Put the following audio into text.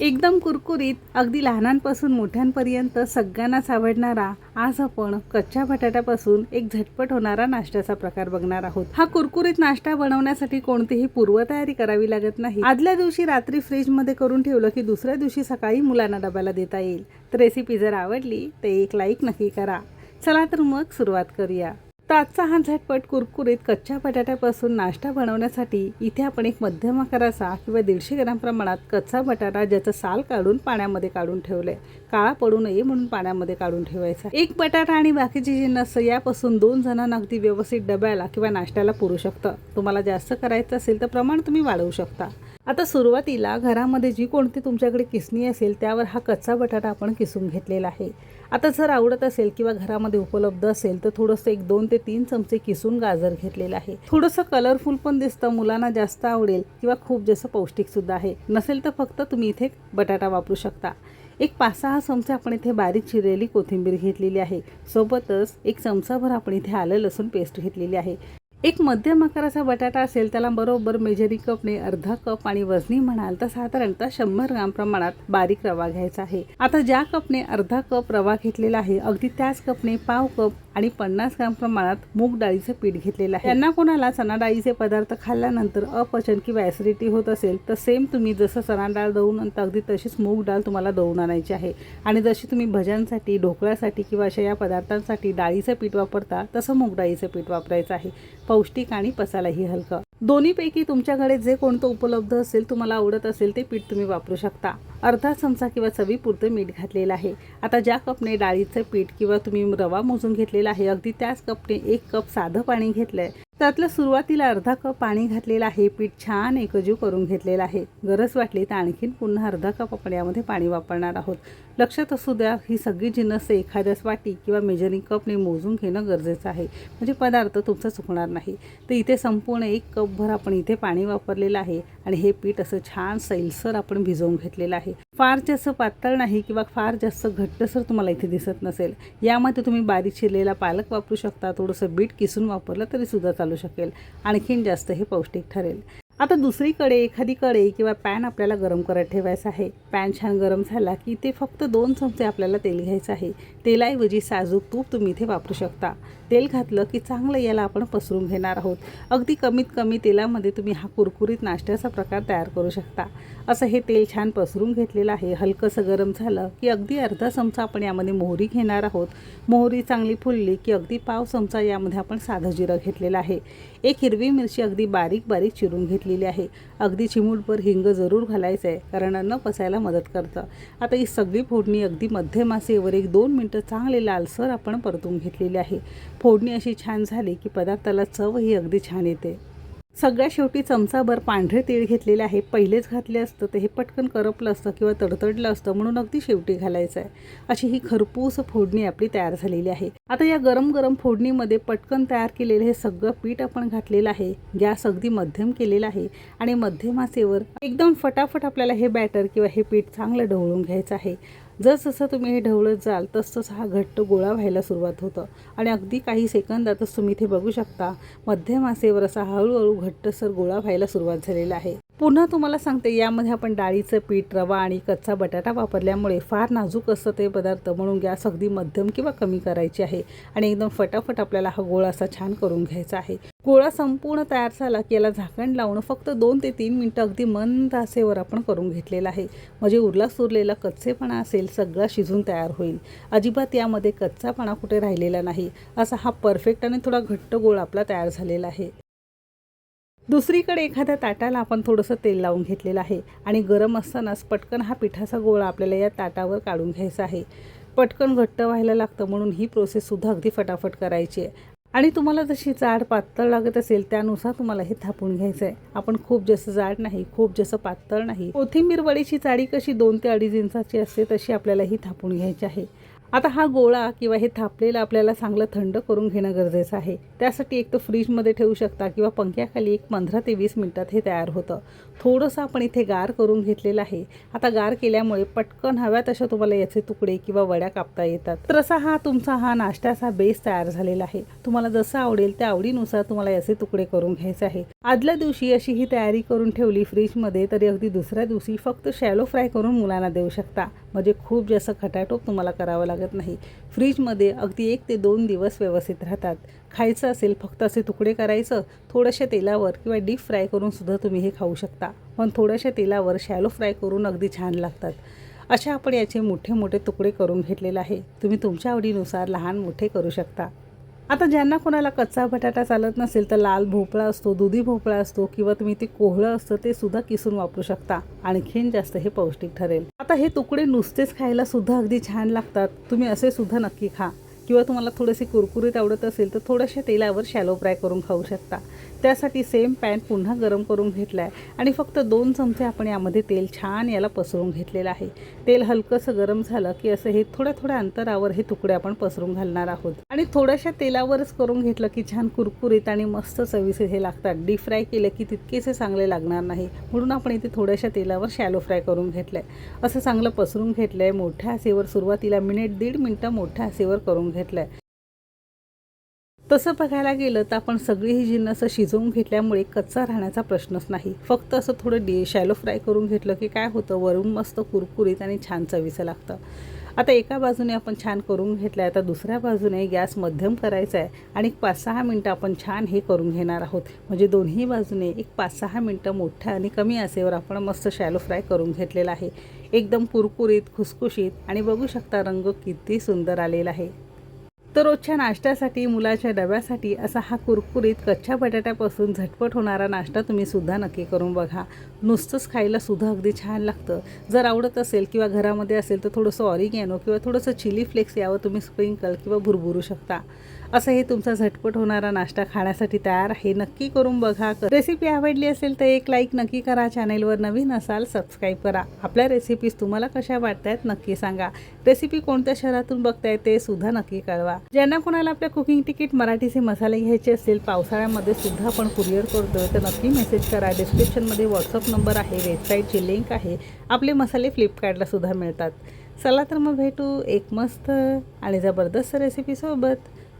एकदम कुरकुरीत अगदी लहानांपासून मोठ्यांपर्यंत सगळ्यांनाच आवडणारा आज आपण कच्च्या बटाट्यापासून एक झटपट होणारा नाश्त्याचा प्रकार बघणार आहोत. हा कुरकुरीत नाश्ता बनवण्यासाठी कोणतीही पूर्वतयारी करावी लागत नाही. आदल्या दिवशी रात्री फ्रीजमध्ये करून ठेवलं की दुसऱ्या दिवशी सकाळी मुलांना डब्याला देता येईल. तर रेसिपी जर आवडली तर एक लाईक नक्की करा. चला तर मग सुरुवात करूया. तर आजचा हा झटपट कुरकुरीत कच्च्या बटाट्यापासून नाश्ता बनवण्यासाठी इथे आपण एक मध्यम आकाराचा किंवा दीडशे ग्राम प्रमाणात कच्चा बटाटा ज्याचं साल काढून पाण्यामध्ये काढून ठेवलंय. काळा पडू नये म्हणून पाण्यामध्ये काढून ठेवायचा. एक बटाटा आणि बाकीचे नसतं यापासून दोन जणांना अगदी व्यवस्थित डब्याला किंवा नाश्त्याला पुरू शकतं. तुम्हाला जास्त करायचं असेल तर प्रमाण तुम्ही वाढवू शकता. आता सुरुवातीला घरामध्ये जी कोणती तुमच्याकडे किसणी असेल त्यावर हा कच्चा बटाटा आपण किसून घेतलेला आहे. आता जर आवडत असेल किंवा घरामध्ये उपलब्ध असेल तर थोडंसं एक दोन ते तीन चमचे किसून गाजर घेतलेलं आहे. थोडंसं कलरफुल पण दिसतं मुलांना जास्त आवडेल किंवा खूप जास्त पौष्टिक सुद्धा आहे. नसेल तर फक्त तुम्ही इथे बटाटा वापरू शकता. एक पाच सहा चमचे आपण इथे बारीक चिरलेली कोथिंबीर घेतलेली आहे. सोबतच एक चमचाभर आपण इथे आलं लसूण पेस्ट घेतलेली आहे. एक मध्यम आकाराचा बटाटा असेल त्याला बरोबर मेजरिंग कपने अर्धा कप आणि वजनी म्हणाल तर साधारणतः शंभर ग्राम प्रमाणात बारीक रवा घ्यायचा आहे. आता ज्या कपने अर्धा कप रवा घेतलेला आहे अगदी त्याच कपने पाव कप आणि पन्नास ग्राम प्रमाणात मूग डाळीचं पीठ घेतलेलं आहे. त्यांना कोणाला चणा डाळीचे पदार्थ खाल्ल्यानंतर अपचन किंवा ॲसिडिटी होत असेल तर सेम तुम्ही जसं चणा डाळ दळून आणता अगदी तशीच मूग डाळ तुम्हाला दळून आणायची आहे. आणि जशी तुम्ही भज्यांसाठी ढोकळ्यासाठी किंवा अशा या पदार्थांसाठी डाळीचं पीठ वापरता तसं मूग डाळीचं पीठ वापरायचं आहे. पौष्टिक आणि पचायलाही हलकं. दोन्हीपैकी तुमच्याकडे जे कोणतं उपलब्ध असेल तुम्हाला आवडत असेल ते पीठ तुम्ही वापरू शकता. अर्धा चमचा किंवा चवीपुरतं मीठ घातलेलं आहे. आता ज्या कपने डाळीचं पीठ किंवा तुम्ही रवा मोजून घेतलेला आहे अगदी त्याच कपने एक कप साधं पाणी घेतलं आहे त्यातलं सुरुवातीला अर्धा कप पाणी घातलेलं आहे पीठ छान एकजीव करून घेतलेलं आहे. गरज वाटली तर आणखीन पुन्हा अर्धा कप आपण यामध्ये पाणी वापरणार आहोत. लक्षात असू द्या ही सगळी जिन्नस एखाद्याच वाटी किंवा मेजरिंग कपने मोजून घेणं गरजेचं आहे. म्हणजे पदार्थ तुमचा चुकणार नाही. तर इथे संपूर्ण एक कपभर आपण इथे पाणी वापरलेलं आहे. आणि हे पीठ असं छान सैलसर आपण भिजवून घेतलेलं आहे. फार जास्त पातळ नाही किंवा फार जास्त घट्टसर तुम्हाला इथे दिसत नसेल. यामध्ये तुम्ही बारीक चिरलेला पालक वापरू शकता थोडंसं बीट किसून वापरलं तरी सुद्धा चालू शकेल. आणखीन जास्त हे पौष्टिक ठरेल. आता दुसरीकडे एखादी कढई किंवा पॅन आपल्याला गरम करत ठेवायचा आहे. पॅन छान गरम झाला की ते फक्त दोन चमचे आपल्याला तेल घ्यायचं आहे. तेलाऐवजी साजूक तूप तुम्ही इथे वापरू शकता. तेल घातलं की चांगलं याला आपण पसरून घेणार आहोत. अगदी कमीत कमी तेलामध्ये तुम्ही हा कुरकुरीत नाश्त्याचा प्रकार तयार करू शकता. असं हे तेल छान पसरून घेतलेलं आहे. हलकंसं गरम झालं की अगदी अर्धा चमचा आपण यामध्ये मोहरी घेणार आहोत. मोहरी चांगली फुलली की अगदी पाव चमचा यामध्ये आपण साधं जिरं घेतलेलं आहे. एक हिरवी मिरची अगदी बारीक बारीक चिरून घेतलेली आहे. अगदी चिमूटभर हिंग जरूर घालायचं आहे कारण अन्न पसायला मदत करतं. आता ही सगळी फोडणी अगदी मध्यमासेवर एक दोन मिनटं चांगले लालसर आपण परतून घेतलेली आहे. फोडणी अशी छान झाली की पदार्थाला चवही अगदी छान येते. सगळ्या शेवटी चमचाभर पांढरे तीळ घेतलेले आहे. पहिलेच घातले असतं तर हे पटकन करपलं असतं किंवा तडतडलं असतं म्हणून अगदी शेवटी घालायचं आहे अशी ही खरपूस फोडणी आपली तयार झालेली आहे. आता या गरम गरम फोडणीमध्ये पटकन तयार केलेलं हे सगळं पीठ आपण घातलेलं आहे. गॅस अगदी मध्यम केलेला आहे आणि मध्यमासेवर एकदम फटाफट आपल्याला हे बॅटर किंवा हे पीठ चांगलं ढवळून घ्यायचं आहे. जसजसं तुम्ही हे ढवळत जाल तसतसं हा घट्ट गोळा व्हायला सुरुवात होतं. आणि अगदी काही सेकंदातच तुम्ही इथे बघू शकता मध्यम आसेवर असा हळूहळू घट्टसर गोळा व्हायला सुरुवात झालेला आहे. पुन्हा तुम्हाला सांगते यामध्ये आपण डाळीचं पीठ रवा आणि कच्चा बटाटा वापरल्यामुळे फार नाजूक असतं ते पदार्थ म्हणून गॅस अगदी मध्यम किंवा कमी करायची आहे आणि एकदम फटाफट आपल्याला हा गोळा असा छान करून घ्यायचा आहे. गोळा संपूर्ण तयार झाला की याला झाकण लावून फक्त दोन ते तीन मिनटं अगदी मंद आसेवर आपण करून घेतलेला आहे. म्हणजे उरला सुरलेला कच्चेपणा असेल सगळा शिजून तयार होईल. अजिबात यामध्ये कच्चापणा कुठे राहिलेला नाही. असा हा परफेक्ट आणि थोडा घट्ट गोळा आपला तयार झालेला आहे. दुसरीकडे एखाद्या ताटाला आपण थोडंसं तेल लावून घेतलेलं आहे आणि गरम असतानाच पटकन हा पिठाचा गोळा आपल्याला या ताटावर काढून घ्यायचा आहे. पटकन घट्ट व्हायला लागतं म्हणून ही प्रोसेससुद्धा अगदी फटाफट करायची आहे. आणि तुम्हाला जशी जाड पातळ लागत असेल त्यानुसार तुम्हाला हे थापून घ्यायचं आहे आपण खूप जास्त जाड नाही खूप जास्त पातळ नाही कोथिंबीर वडीची जाडी कशी दोन ते अडीच इंचाची असते तशी आपल्याला ही थापून घ्यायची आहे. आता हा गोळा किंवा हे थापलेलं आपल्याला चांगलं थंड करून घेणं गरजेचं आहे. त्यासाठी एक तर फ्रीजमध्ये ठेवू शकता किंवा पंख्याखाली एक पंधरा ते वीस मिनटात हे तयार होतं. थोडंसं आपण इथे गार करून घेतलेलं आहे. आता गार केल्यामुळे पटकन हव्या तशा तुम्हाला याचे तुकडे किंवा वड्या कापता येतात. तर असा हा तुमचा हा नाश्त्याचा बेस तयार झालेला आहे. तुम्हाला जसं आवडेल त्या आवडीनुसार तुम्हाला याचे तुकडे करून घ्यायचे आहे. आदल्या दिवशी अशी ही तयारी करून ठेवली फ्रीजमध्ये तरी अगदी दुसऱ्या दिवशी फक्त शॅलो फ्राय करून मुलांना देऊ शकता. म्हणजे खूप जास्त खटाटोप तुम्हाला करावं लागत नाही. फ्रीजमध्ये अगदी एक ते दोन दिवस व्यवस्थित राहतात. खायचं असेल फक्त असे तुकडे करायचं थोड्याशा तेलावर किंवा डीप फ्राय करूनसुद्धा तुम्ही हे खाऊ शकता. पण थोड्याशा तेलावर शॅलो फ्राय करून अगदी छान लागतात. अशा आपण याचे मोठे मोठे तुकडे करून घेतलेले आहे. तुम्ही तुमच्या आवडीनुसार लहान मोठे करू शकता. आता ज्यांना कोणाला कच्चा बटाटा चालत नसेल तर लाल भोपळा असतो दुधी भोपळा असतो किंवा तुम्ही ते कोहळं असतं ते सुद्धा किसून वापरू शकता. आणखीन जास्त हे पौष्टिक ठरेल. आता हे तुकडे नुसतेच खायला सुद्धा अगदी छान लागतात. तुम्ही असे सुद्धा नक्की खा. किंवा तुम्हाला थोडेसे कुरकुरीत आवडत असेल तर थोड्याशा तेलावर शॅलो फ्राय करून खाऊ शकता. त्यासाठी सेम पॅन पुन्हा गरम करून घेतला आहे आणि फक्त दोन चमचे आपण यामध्ये तेल छान याला पसरून घेतलेलं आहे. तेल हलकंसं गरम झालं की असं हे थोड्या थोड्या अंतरावर हे तुकडे आपण पसरून घालणार आहोत. आणि थोड्याशा तेलावरच करून घेतलं की छान कुरकुरीत आणि मस्त चवीसे हे लागतात. डीप फ्राय केलं की तितकेसे चांगले लागणार नाही. म्हणून आपण इथे थोड्याशा तेलावर शॅलो फ्राय करून घेतलं आहे असं चांगलं पसरून घेतलं आहे मोठ्या आसेवर सुरुवातीला मिनिट दीड मिनटं मोठ्या आसेवर करून घेतलंय. आहे तसं बघायला गेलं तर आपण सगळी ही जिन्नसं शिजवून घेतल्यामुळे कच्चा राहण्याचा प्रश्नच नाही. फक्त असं थोडं डी शॅलो फ्राय करून घेतलं की काय होतं? वरून मस्त कुरकुरीत आणि छान चवीचं लागतं. आता एका बाजूने आपण छान करून घेतलं आहे आता दुसऱ्या बाजूने गॅस मध्यम करायचा आहे आणि एक पाच सहा मिनटं आपण छान हे करून घेणार आहोत. म्हणजे दोन्ही बाजूने एक पाच सहा मिनटं मोठ्या आणि कमी आसेवर आपण मस्त शॅलो फ्राय करून घेतलेला आहे. एकदम कुरकुरीत खुसखुशीत आणि बघू शकता रंग किती सुंदर आलेला आहे. तर रोजच्या नाश्त्यासाठी मुलाच्या डब्यासाठी असा हा कुरकुरीत कच्च्या बटाट्यापासून झटपट होणारा नाश्ता तुम्ही सुद्धा नक्की करून बघा. नुसतंच खायला सुद्धा अगदी छान लागतं. जर आवडत असेल किंवा घरामध्ये असेल तर थोडंसं ऑरिगॅनो किंवा थोडंसं चिली फ्लेक्स यावं तुम्ही स्प्रिंकल किंवा भुरभुरू शकता. असं हे तुमचा झटपट होणारा नाश्ता खाण्यासाठी तयार आहे. नक्की करून बघा. रेसिपी आवडली असेल तर एक लाईक नक्की करा. चॅनेलवर नवीन असाल सबस्क्राईब करा. आपल्या रेसिपीज तुम्हाला कशा वाटतात नक्की सांगा. रेसिपी कोणत्या शहरातून बघताय ते सुद्धा नक्की कळवा. ज्यांना कोणाला आपल्या कुकिंग तिकीट मराठीचे मसाले घ्यायचे असतील पावसाळ्यामध्ये सुद्धा आपण कुरिअर करतोय तर नक्की मेसेज करा. डिस्क्रिप्शनमध्ये व्हॉट्सअप नंबर आहे वेबसाईटची लिंक आहे. आपले मसाले फ्लिपकार्टला सुद्धा मिळतात. चला तर मग भेटू एक मस्त आणि जबरदस्त रेसिपीसोबत